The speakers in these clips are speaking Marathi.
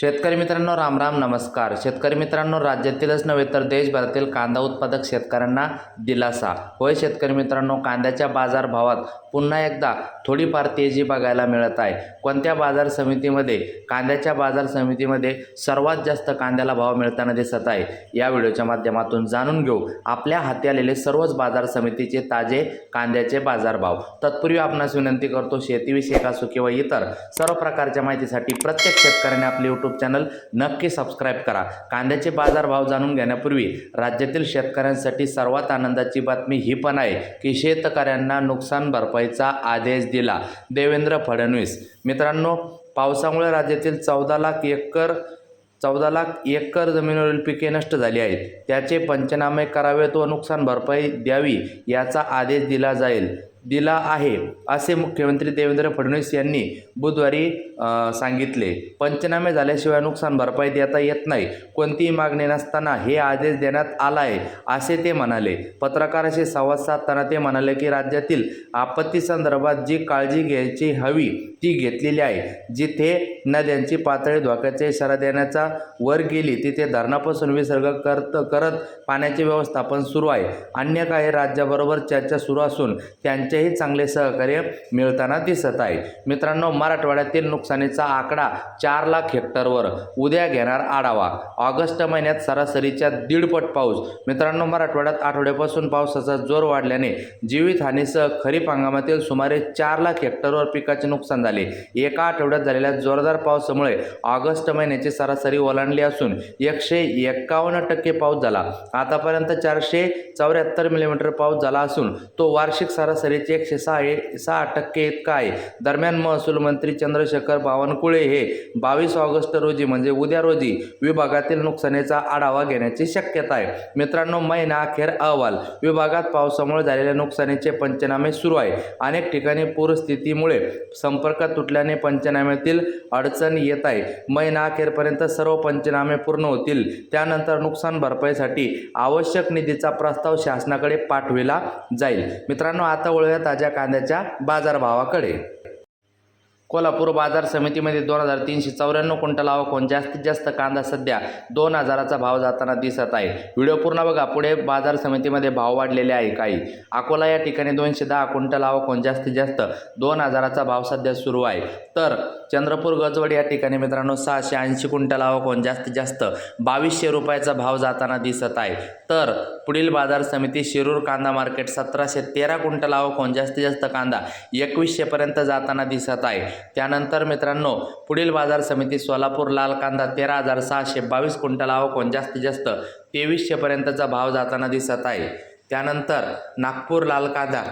शेतकरी मित्रांनो राम राम नमस्कार. शेतकरी मित्रांनो राज्यातीलच नव्हे तर देशभरातील कांदा उत्पादक शेतकऱ्यांना दिलासा. होय शेतकरी मित्रांनो कांद्याच्या बाजारभावात पुन्हा एकदा थोडीफार तेजी बघायला मिळत आहे. कोणत्या बाजार समितीमध्ये कांद्याच्या बाजार समितीमध्ये सर्वात जास्त कांद्याला भाव मिळताना दिसत आहे? या व्हिडिओच्या माध्यमातून जाणून घेऊ. आपल्या हाती आलेले सर्वच बाजार समितीचे ताजे कांद्याचे बाजारभाव. तत्पूर्वी आपणास विनंती करतो शेतीविषयक असो किंवा इतर सर्व प्रकारच्या माहितीसाठी प्रत्येक शेतकऱ्याने आपले यूट्यूब चॅनल नक्की सबस्क्राईब करा. कांद्याचे बाजारभाव जाणून घेण्यापूर्वी राज्यातील शेतकऱ्यांसाठी सर्वात आनंदाची बातमी ही पण आहे की शेतकऱ्यांना नुकसान भरपाई करायचा आदेश दिला. देवेंद्र फडणवीस. मित्रांनो पावसामुळे राज्यातील चौदा लाख एकर चौदा लाख एकर जमिनीवरील पिके नष्ट झाली आहेत. त्याचे पंचनामे करावेत व नुकसान भरपाई द्यावी याचा आदेश दिला जाईल. दिला आहे असे मुख्यमंत्री देवेंद्र फडणवीस यांनी बुधवारी सांगितले. पंचनामे झाल्याशिवाय नुकसान भरपाई देता येत नाही. कोणतीही मागणी नसताना हे आदेश देण्यात आला आहे असे ते म्हणाले. पत्रकाराशी संवाद साधताना ते म्हणाले की राज्यातील आपत्ती संदर्भात जी काळजी घ्यायची हवी ती घेतलेली आहे. जिथे नद्यांची पातळी धोक्याचा इशारा देण्याचा वर गेली तिथे धरणापासून विसर्ग करत करत पाण्याचे व्यवस्थापन सुरू आहे. अन्य काही राज्याबरोबर चर्चा सुरू असून यांचेही चांगले सहकार्य मिळताना दिसत आहे मित्रांनो मराठवाड्यातील नुकसानीचा आकडा चार लाख हेक्टरवर उद्या घेणार आढावा. ऑगस्ट महिन्यात सरासरीच्या दीडपट पाऊस. मित्रांनो मराठवाड्यात आठवड्यापासून पावसाचा जोर वाढल्याने जीवितहानीसह खरीप हंगामातील सुमारे चार लाख हेक्टरवर पिकाचे नुकसान झाले. एका आठवड्यात झालेल्या जोरदार पावसामुळे ऑगस्ट महिन्याची सरासरी ओलांडली असून एकशे एक्कावन्न टक्के पाऊस झाला. आतापर्यंत चारशे चौऱ्याहत्तर मिलीमीटर पाऊस झाला असून तो वार्षिक सरासरी सरासरीचे एकशे सहा सहा टक्के इतका आहे. दरम्यान महसूल मंत्री चंद्रशेखर बावनकुळे हे बावीस ऑगस्ट रोजी म्हणजे उद्या रोजी विभागातील नुकसानीचा आढावा घेण्याची शक्यता आहे. मित्रांनो महिना अखेर अहवाल. विभागात पावसामुळे झालेल्या नुकसानीचे पंचनामे सुरू आहे. अनेक ठिकाणी पूरस्थितीमुळे संपर्क तुटल्याने पंचनाम्यातील अडचण येत आहे. महिना अखेरपर्यंत सर्व पंचनामे पूर्ण होतील. त्यानंतर नुकसान भरपाईसाठी आवश्यक निधीचा प्रस्ताव शासनाकडे पाठविला जाईल. मित्रांनो आता वळूया ताज्या कांद्याच्या बाजारभावाकडे. कोल्हापूर बाजार समितीमध्ये दोन हजार तीनशे चौऱ्याण्णव क्विंटल आवक जास्तीत जास्त कांदा सध्या दोन हजाराचा भाव जाताना दिसत आहे. व्हिडिओ पूर्ण बघा. पुढे बाजार समितीमध्ये भाव वाढलेले आहे काही. अकोला या ठिकाणी दोनशे दहा क्विंटल आवक जास्तीत जास्त दोन हजाराचा भाव सध्या सुरू आहे. तर चंद्रपूर गजवड या ठिकाणी मित्रांनो सहाशे ऐंशी क्विंटल आवकून जास्तीत जास्त बावीसशे रुपयाचा भाव जाताना दिसत आहे. तर पुढील बाजार समिती शिरूर कांदा मार्केट सतराशे तेरा क्विंटल आवक जास्तीत जास्त कांदा एकवीसशेपर्यंत जाताना दिसत आहे. त्यानंतर मित्रांनो पुढील बाजार समिती सोलापूर लाल कांदा तेरा हजार सहाशे बावीस क्विंटल आवक जास्तीत जास्त तेवीसशेपर्यंतचा भाव जाताना दिसत आहे. त्यानंतर नागपूर लाल कांदा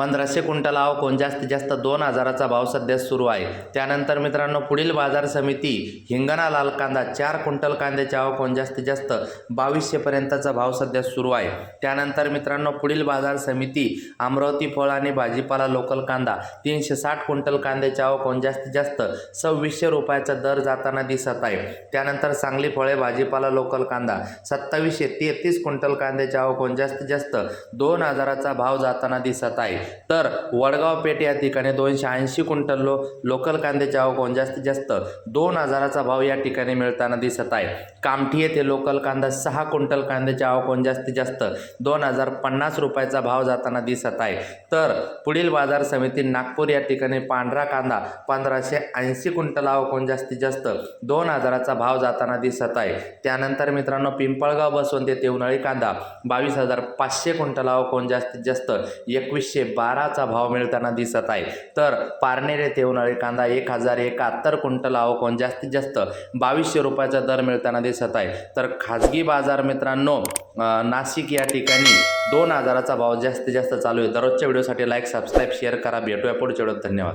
पंधराशे क्विंटल आवक जास्तीत जास्त दोन हजाराचा भाव सध्या सुरू आहे. त्यानंतर मित्रांनो पुढील बाजार समिती हिंगणा लाल कांदा चार क्विंटल कांद्याचे आवक जास्तीत जास्त बावीसशेपर्यंतचा भाव सध्या सुरू आहे. त्यानंतर मित्रांनो पुढील बाजार समिती अमरावती फळ आणि भाजीपाला लोकल कांदा तीनशे साठ क्विंटल कांद्याची आवक जास्तीत जास्त सव्वीसशे रुपयाचा दर जाताना दिसत आहे. त्यानंतर सांगली फळे भाजीपाला लोकल कांदा सत्तावीसशे तेहतीस क्विंटल कांद्याची आवक जास्तीत जास्त दोन हजाराचा भाव जाताना दिसत आहे. तर वडगाव पेठ या ठिकाणी दोनशे ऐंशी क्विंटल लो लोकल कांद्याची आवक जास्तीत जास्त दोन हजाराचा भाव या ठिकाणी मिळताना दिसत आहे. कामठी येथे लोकल कांदा सहा क्विंटल कांद्याची आवक जास्तीत जास्त दोन हजार पन्नास रुपयाचा भाव जाताना दिसत आहे. तर पुढील बाजार समिती नागपूर या ठिकाणी पांढरा कांदा पंधराशे ऐंशी क्विंटल आवक जास्तीत जास्त दोन हजाराचा भाव जाताना दिसत आहे. त्यानंतर मित्रांनो पिंपळगाव बसवंत येथे उन्हाळी कांदा बावीस हजार पाचशे क्विंटल आवक जास्तीत जास्त एकवीसशे बाराचा भाव मिळताना दिसत आहे. तर पारनेर येथे उन्हाळी कांदा एक हजार एकाहत्तर क्विंटल आवक जास्तीत जास्त बावीसशे रुपयाचा दर मिळताना दिसत आहे. तर खाजगी बाजार मित्रांनो नाशिक या ठिकाणी दोन हजाराचा भाव जास्तीत जास्त चालू आहे. दररोजच्या व्हिडिओसाठी लाईक सबस्क्राईब शेअर करा. भेटूया पुढच्या व्हिडिओत. धन्यवाद.